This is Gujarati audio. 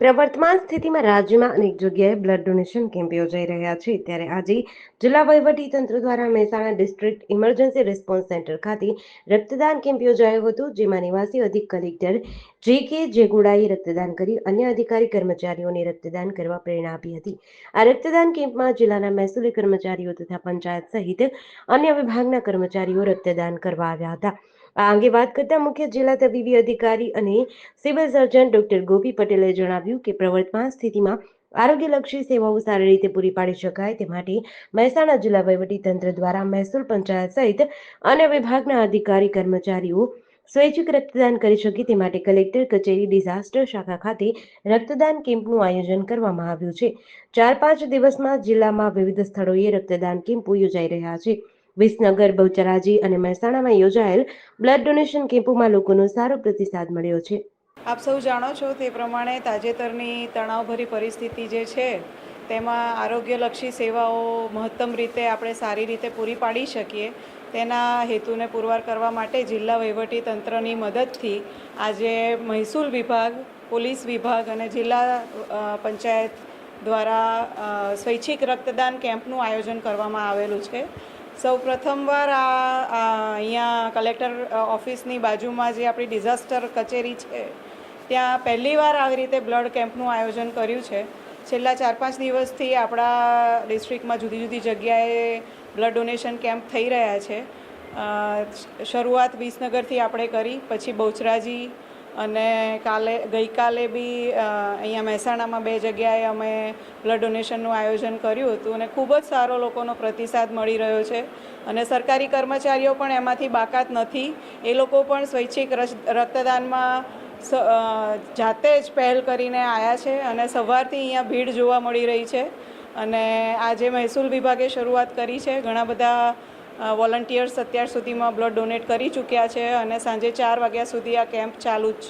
પ્રવર્તમાન સ્થિતિમાં રાજ્યમાં અનેક જગ્યાએ બ્લડ ડોનેશન કેમ્પ યોજાઈ રહ્યા છે. ત્યારે આજે જિલ્લા વહીવટી તંત્ર દ્વારા Mehsana district emergency response centre ખાતે રક્તદાન કેમ્પ યોજાયો હતો, જેમાં નિવાસી અધિક કલેક્ટર જે કે જેગુડાએ રક્તદાન કરી, અન્ય અધિકારી કર્મચારીઓને રક્તદાન કરવા પ્રેરણા આપી હતી. આ રક્તદાન કેમ્પમાં જિલ્લાના મહેસૂલી કર્મચારીઓ તથા પંચાયત સહિત અન્ય વિભાગના કર્મચારીઓ રક્તદાન કરવા આવ્યા હતા. આ અંગે વાત કરતા મુખ્ય જિલ્લા તબીબી અધિકારી અને સિવિલ સર્જન ડોક્ટર ગોપી પટેલે જણાવ્યું કે પ્રવર્તમાન સ્થિતિમાં આરોગ્યલક્ષી સેવાઓ સારી રીતે પૂરી પાડી શકાય તે માટે મહેસાણા જિલ્લા તંત્ર દ્વારા મહેસૂલ પંચાયત સહિત અન્ય વિભાગના અધિકારી કર્મચારીઓ સ્વૈચ્છિક રક્તદાન કરી શકે તે માટે કલેક્ટર કચેરી ડિઝાસ્ટર શાખા ખાતે રક્તદાન કેમ્પનું આયોજન કરવામાં આવ્યું છે. ચાર પાંચ દિવસમાં જિલ્લામાં વિવિધ સ્થળોએ રક્તદાન કેમ્પો યોજાઈ રહ્યા છે. વિસનગર, બહુચરાજી અને મહેસાણામાં યોજાયેલ બ્લડ ડોનેશન કેમ્પોમાં લોકોનો સારો પ્રતિસાદ મળ્યો છે. આપ સૌ જાણો છો તે પ્રમાણે તાજેતરની તણાવભરી પરિસ્થિતિ જે છે, તેમાં આરોગ્યલક્ષી સેવાઓ મહત્તમ રીતે આપણે સારી રીતે પૂરી પાડી શકીએ. તેના હેતુને પુરવાર કરવા માટે જિલ્લા વહીવટી તંત્રની મદદથી આજે મહેસૂલ વિભાગ, પોલીસ વિભાગ અને જિલ્લા પંચાયત દ્વારા સ્વૈચ્છિક રક્તદાન કેમ્પનું આયોજન કરવામાં આવેલું છે. સૌ પ્રથમવાર આ અહીંયા કલેક્ટર ઓફિસની બાજુમાં જે આપણી ડિઝાસ્ટર કચેરી છે, ત્યાં પહેલીવાર આવી રીતે બ્લડ કેમ્પનું આયોજન કર્યું છે. છેલ્લા ચાર પાંચ દિવસથી આપણા ડિસ્ટ્રિક્ટમાં જુદી જુદી જગ્યાએ બ્લડ ડોનેશન કેમ્પ થઈ રહ્યા છે. શરૂઆત વિસનગરથી આપણે કરી, પછી બહુચરાજી અને કાલે, ગઈકાલે બી અહીંયા મહેસાણામાં બે જગ્યાએ અમે બ્લડ ડોનેશનનું આયોજન કર્યું હતું અને ખૂબ જ સારો લોકોનો પ્રતિસાદ મળી રહ્યો છે. અને સરકારી કર્મચારીઓ પણ એમાંથી બાકાત નથી. એ લોકો પણ સ્વૈચ્છિક રક્તદાનમાં જાતે જ પહેલ કરીને આવ્યા છે અને સવારથી અહીંયા ભીડ જોવા મળી રહી છે. અને આજે મહેસૂલ વિભાગે શરૂઆત કરી છે. ઘણા બધા વોલન્ટિયર્સ અત્યાર સુધીમાં બ્લડ ડોનેટ કરી ચૂક્યા છે અને સાંજે ચાર વાગ્યા સુધી આ કેમ્પ ચાલુ જ